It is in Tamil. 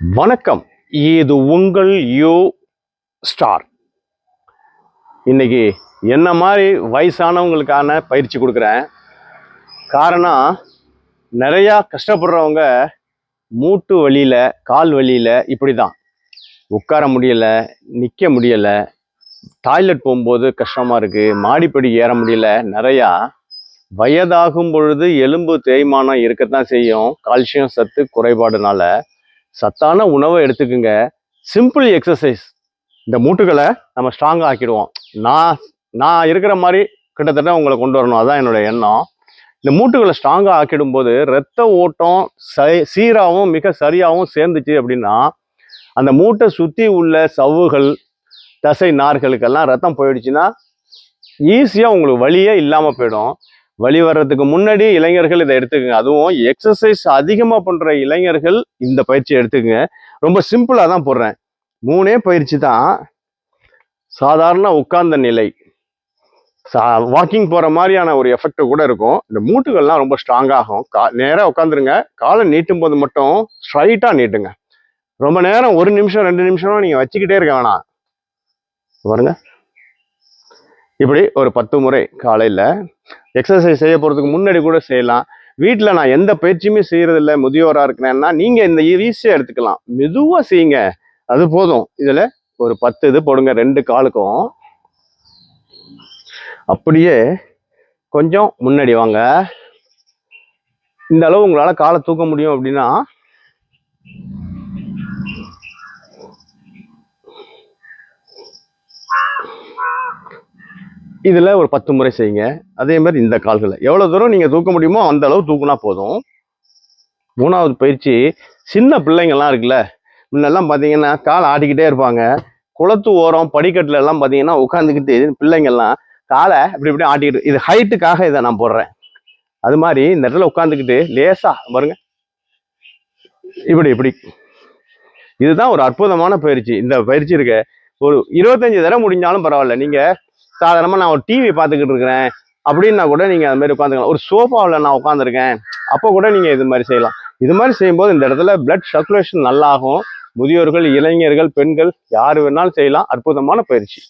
வணக்கம். இது உங்கள் யூ ஸ்டார். இன்னைக்கு என்ன மாதிரி வயசானவங்களுக்கான பயிற்சி கொடுக்குறேன். காரணம் நிறையா கஷ்டப்படுறவங்க மூட்டு வலியில் கால் வலியில் இப்படி தான் உட்கார முடியலை நிற்க முடியலை டாய்லெட் போகும்போது கஷ்டமாக இருக்குது மாடிப்படி ஏற முடியல நிறையா. வயதாகும் பொழுது எலும்பு தேய்மானம் இருக்கத்தான் செய்யும். கால்சியம் சத்து குறைபாடுனால சத்தான உணவை எடுத்துக்குங்க. சிம்பிள் எக்ஸசைஸ் இந்த மூட்டுகளை நம்ம ஸ்ட்ராங்காக ஆக்கிடுவோம். நான் நான் இருக்கிற மாதிரி கிட்டத்தட்ட உங்களை கொண்டு வரணும். அதான் என்னோட எண்ணம். இந்த மூட்டுகளை ஸ்ட்ராங்காக ஆக்கிடும்போது ரத்த ஓட்டம் சீராகவும் மிக சரியாகவும் சேர்ந்துச்சு அப்படின்னா அந்த மூட்டை சுற்றி உள்ள சவ்வுகள் தசை நார்களுக்கெல்லாம் ரத்தம் போயிடுச்சுன்னா ஈஸியாக உங்களுக்கு வழியே இல்லாமல் போயிடும். வழி வர்றதுக்கு முன்னாடி இளைஞர்கள் இதை எடுத்துக்கங்க. அதுவும் எக்ஸசைஸ் அதிகமாக பண்ணுற இளைஞர்கள் இந்த பயிற்சி எடுத்துக்கங்க. ரொம்ப சிம்பிளாக தான் போடுறேன். மூணே பயிற்சி தான் சாதாரண உட்கார்ந்த நிலை. சா வாக்கிங் போகிற மாதிரியான ஒரு எஃபெக்ட் கூட இருக்கும். இந்த மூட்டுகள்லாம் ரொம்ப ஸ்ட்ராங் ஆகும். கா நேராக உட்காந்துருங்க காலை நீட்டும் போது மட்டும் ஸ்ட்ரைட்டாக நீட்டுங்க. ரொம்ப நேரம் ஒரு நிமிஷம் ரெண்டு நிமிஷம் நீங்கள் வச்சுக்கிட்டே இருக்க வேணாம். பாருங்கள் இப்படி ஒரு பத்து முறை காலையில் எக்ஸசைஸ் செய்ய போகிறதுக்கு முன்னாடி கூட செய்யலாம். வீட்டில் நான் எந்த பயிற்சியுமே செய்கிறதில்ல முதியோராக இருக்கிறேன்னா நீங்கள் இந்த ஈஸியாக எடுத்துக்கலாம். மெதுவாக செய்யுங்க. அது போதும். இதில் ஒரு பத்து இது போடுங்க ரெண்டு காலுக்கும். அப்படியே கொஞ்சம் முன்னாடி வாங்க. இந்த அளவு உங்களால் காலை தூக்க முடியும் அப்படின்னா இதில் ஒரு பத்து முறை செய்யுங்க. அதே மாதிரி இந்த கால்களை. எவ்வளோ தூரம் நீங்கள் தூக்க முடியுமோ அந்த அளவு தூக்குனா போதும். மூணாவது பயிற்சி சின்ன பிள்ளைங்கள்லாம் இருக்குல்ல முன்னெல்லாம் பார்த்தீங்கன்னா கால் ஆடிக்கிட்டே இருப்பாங்க. குளத்து ஓரம் படிக்கட்டுல எல்லாம் பார்த்தீங்கன்னா உட்காந்துக்கிட்டு பிள்ளைங்கள்லாம் காலை இப்படி இப்படி ஆட்டிக்கிட்டு இது ஹைட்டுக்காக இதை நான் போடுறேன். அது மாதிரி இந்த இடத்துல உட்காந்துக்கிட்டு லேசா பாருங்க. இப்படி இப்படி. இதுதான் ஒரு அற்புதமான பயிற்சி. இந்த பயிற்சி இருக்கு. ஒரு இருபத்தஞ்சு தடவை முடிஞ்சாலும் பரவாயில்ல. நீங்கள் சாதாரணமாக நான் ஒரு டிவி பார்த்துக்கிட்டு இருக்கிறேன். அப்படின்னா கூட நீங்கள் அது மாதிரி உட்காந்துக்கலாம். ஒரு சோஃபாவில் நான் உட்காந்துருக்கேன் அப்போ கூட நீங்கள் இது மாதிரி செய்யலாம். இது மாதிரி செய்யும்போது இந்த இடத்துல பிளட் சர்க்குலேஷன் நல்லாகும். முதியோர்கள் இளைஞர்கள் பெண்கள் யார் வேணாலும் செய்யலாம். அற்புதமான பயிற்சி.